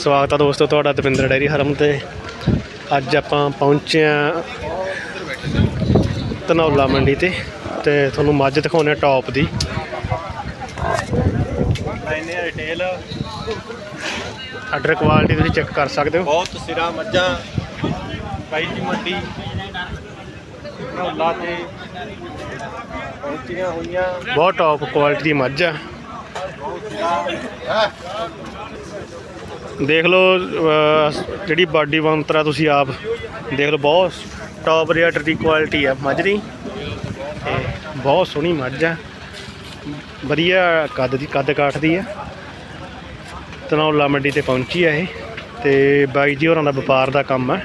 ਸਵਾਗਤ ਹੈ ਦੋਸਤੋ ਤੁਹਾਡਾ ਦਵਿੰਦਰ ਡੈਰੀ ਫਾਰਮ ਤੇ। ਅੱਜ ਆਪਾਂ ਪਹੁੰਚੇ ਆ ਧਨੌਲਾ ਮੰਡੀ ਤੇ ਤੇ ਤੁਹਾਨੂੰ ਮੱਝ ਦਿਖਾਉਣੇ ਟੌਪ ਦੀ। ਲੈਨੇ ਰਿਟੇਲ ਆਰਡਰ ਕੁਆਲਿਟੀ ਤੁਸੀਂ ਚੈੱਕ ਕਰ ਸਕਦੇ ਹੋ। ਬਹੁਤ ਸਿਰਾ ਮੱਝਾਂ। ਬਾਈ ਦੀ ਮੰਡੀ। ਢੋਲਾ ਤੇ ਪਹੁੰਚੀਆਂ ਹੋਈਆਂ। ਬਹੁਤ ਟੌਪ ਕੁਆਲਿਟੀ ਦੀ ਮੱਝ ਆ। ਦੇਖ ਲਓ ਅਹ, ਜਿਹੜੀ ਬਾਡੀ ਬੰਤਰਾ ਤੁਸੀਂ ਆਪ ਦੇਖ ਲਓ ਬਹੁਤ ਟੌਪ ਰੇਟ ਦੀ ਕੁਆਲਿਟੀ ਆ ਮੱਝ ਦੀ। ਤੇ ਬਹੁਤ ਸੋਹਣੀ ਮੱਝ ਆ। ਵਧੀਆ ਕੱਦ ਦੀ ਕੱਦ ਕਾਠ ਦੀ ਆ। ਧਨੌਲਾ ਮੰਡੀ ਤੇ ਪਹੁੰਚੀ ਆ ਇਹ। ਤੇ ਬਾਈ ਜੀ ਹੋਰਾਂ ਦਾ ਵਪਾਰ ਦਾ ਕੰਮ ਆ।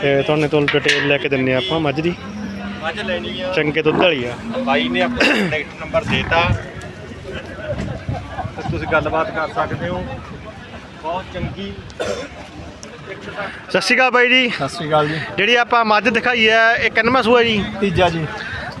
ਤੇ ਤੁਹਾਨੂੰ ਤੋਂ ਡਿਟੇਲ ਲੈ ਕੇ ਦਿੰਨੇ ਆ ਆਪਾਂ ਮੱਝ ਦੀ। ਮੱਝ ਲੈਣੀ ਆ ਚੰਗੇ ਦੁੱਧ ਵਾਲੀ ਆ। ਬਾਈ ਨੇ ਆਪਣਾ ਕੰਟੈਕਟ ਨੰਬਰ ਦੇਤਾ। ਤੇ ਤੁਸੀਂ ਗੱਲਬਾਤ ਕਰ ਸਕਦੇ ਹੋ। ਬਹੁਤ ਚੰਗੀ ਸਤਿ ਸ਼੍ਰੀ ਅਕਾਲ ਬਾਈ ਜੀ। ਸਤਿ ਸ਼੍ਰੀ ਅਕਾਲ ਜੀ। ਜਿਹੜੀ ਆਪਾਂ ਮੱਝ ਦਿਖਾਈ ਹੈ ਇਹ ਕਿੰਨਵਾਂ ਸੂਆ ਜੀ? ਤੀਜਾ ਜੀ।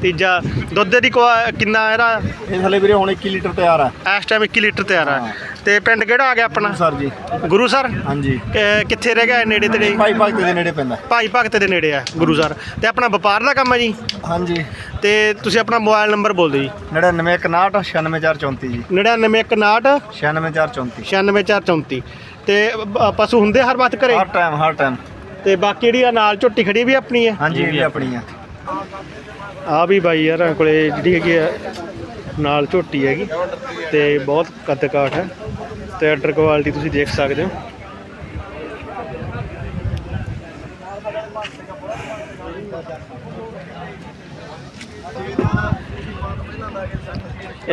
ਤੀਜਾ ਦੁੱਧ ਦੀ ਕੁਆ- ਕਿੰਨਾ ਇਹਦਾ? ਇਹ ਥਲੇ ਵੀਰੇ ਹੁਣ 21 ਲੀਟਰ ਤਿਆਰ ਆ। ਇਸ ਟਾਈਮ 21 ਲੀਟਰ ਤਿਆਰ ਹੈ ਹਾਂ। ਤੇ ਪਿੰਡ ਕਿਹੜਾ ਆ ਗਿਆ ਆਪਣਾ? ਸਰ ਜੀ। ਗੁਰੂ ਸਰ? ਹਾਂਜੀ। ਕਿ- ਕਿੱਥੇ ਰਹਿ ਗਿਆ ਇਹ ਨੇੜੇ ਤੇੜੇ? ਭਾਈ ਭਗਤ ਦੇ ਨੇੜੇ ਪੈਂਦਾ। ਭਾਈ ਭਗਤ ਦੇ ਨੇੜੇ ਆ ਗੁਰੂ ਸਰ। ਤੇ ਆਪਣਾ ਵਪਾਰ ਦਾ ਕੰਮ ਹੈ ਜੀ? ਹਾਂਜੀ। ਤੇ ਤੁਸੀਂ ਆਪਣਾ ਮੋਬਾਈਲ ਨੰਬਰ ਬੋਲ ਦਿਓ ਜੀ। 9961 96434 ਜੀ। 9961 96434 96434 ਤੇ ਬ- ਪਸ਼ੂ ਹੁੰਦੇ ਹਰ ਵਕਤ ਘਰੇ? ਹਰ ਟਾਈਮ ਹਰ ਟਾਈਮ ਤੇ ਬਾਕੀ ਜਿਹੜੀ ਆ ਨਾਲ ਝੋਟੀ ਖੜੀ ਵੀ ਆਪਣੀ ਹੈ ਹਾਂਜੀ ਇਹ ਵੀ ਆਪਣੀ ਆ। ਆ ਵੀ ਬਾਈ ਯਾਰ ਕੋਲੇ ਜਿਹੜੀ ਹੈਗੀ ਆ, ਨਾਲ ਝੋਟੀ ਹੈਗੀ ਤੇ ਬਹੁਤ ਕੱਦ ਕਾਠ ਹੈ ਤੇ ਆਰਡਰ ਕੁਆਲਿਟੀ ਤੁਸੀਂ ਦੇਖ ਸਕਦੇ ਹੋ।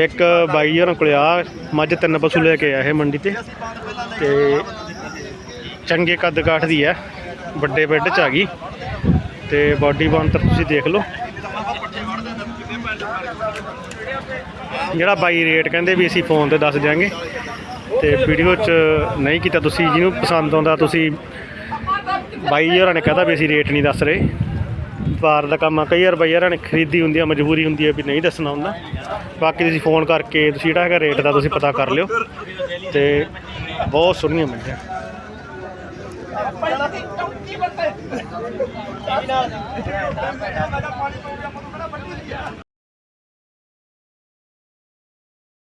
ਇੱਕ ਬਾਈ ਯਾਰ, ਕੋਲੇ ਆ ਮੱਝ ਤਿੰਨ ਪਸ਼ੂ ਲੈ ਕੇ ਆਇਆ ਇਹ ਮੰਡੀ ਤੇ ਤੇ ਚੰਗੇ ਕੱਦ ਕਾਠ ਦੀ ਹੈ, ਵੱਡੇ ਬੈੱਡ ਚ ਆ ਗਈ। ਤੇ ਬਾਡੀ ਬੰਤਰ ਤੁਸੀਂ ਦੇਖ ਲਓ। ਜਿਹੜਾ ਬਾਈ ਰੇਟ ਕਹਿੰਦੇ ਵੀ ਅਸੀਂ ਫੋਨ ਤੇ ਦੱਸ ਦਿਆਂਗੇ। ਤੇ ਵੀਡੀਓ 'ਚ ਨਹੀਂ ਕੀਤਾ ਤੁਸੀਂ, ਜਿਹਨੂੰ ਪਸੰਦ ਆਉਂਦਾ ਤੁਸੀਂ ਬਾਈ ਹੋਰਾਂ ਨੇ ਕਹਤਾ ਵੀ ਅਸੀਂ ਰੇਟ ਨਹੀਂ ਦੱਸ ਰਹੇ। ਵਪਾਰ ਦਾ ਕੰਮ ਆ, ਕਈ ਵਾਰ ਬਾਈ ਹੋਰਾਂ ਨੇ ਖਰੀਦੀ ਹੁੰਦੀ ਆ, ਮਜਬੂਰੀ ਹੁੰਦੀ ਆ ਵੀ ਨਹੀਂ ਦੱਸਣਾ ਹੁੰਦਾ। ਬਾਕੀ ਤੁਸੀਂ ਫੋਨ ਕਰਕੇ ਤੁਸੀਂ ਜਿਹੜਾ ਹੈਗਾ ਰੇਟ ਦਾ ਤੁਸੀਂ ਪਤਾ ਕਰ ਲਿਓ। ਤੇ ਬਹੁਤ ਸੋਹਣੀਆਂ ਮਿਲਦੀਆਂ। ਕੀ ਬੰਦੇ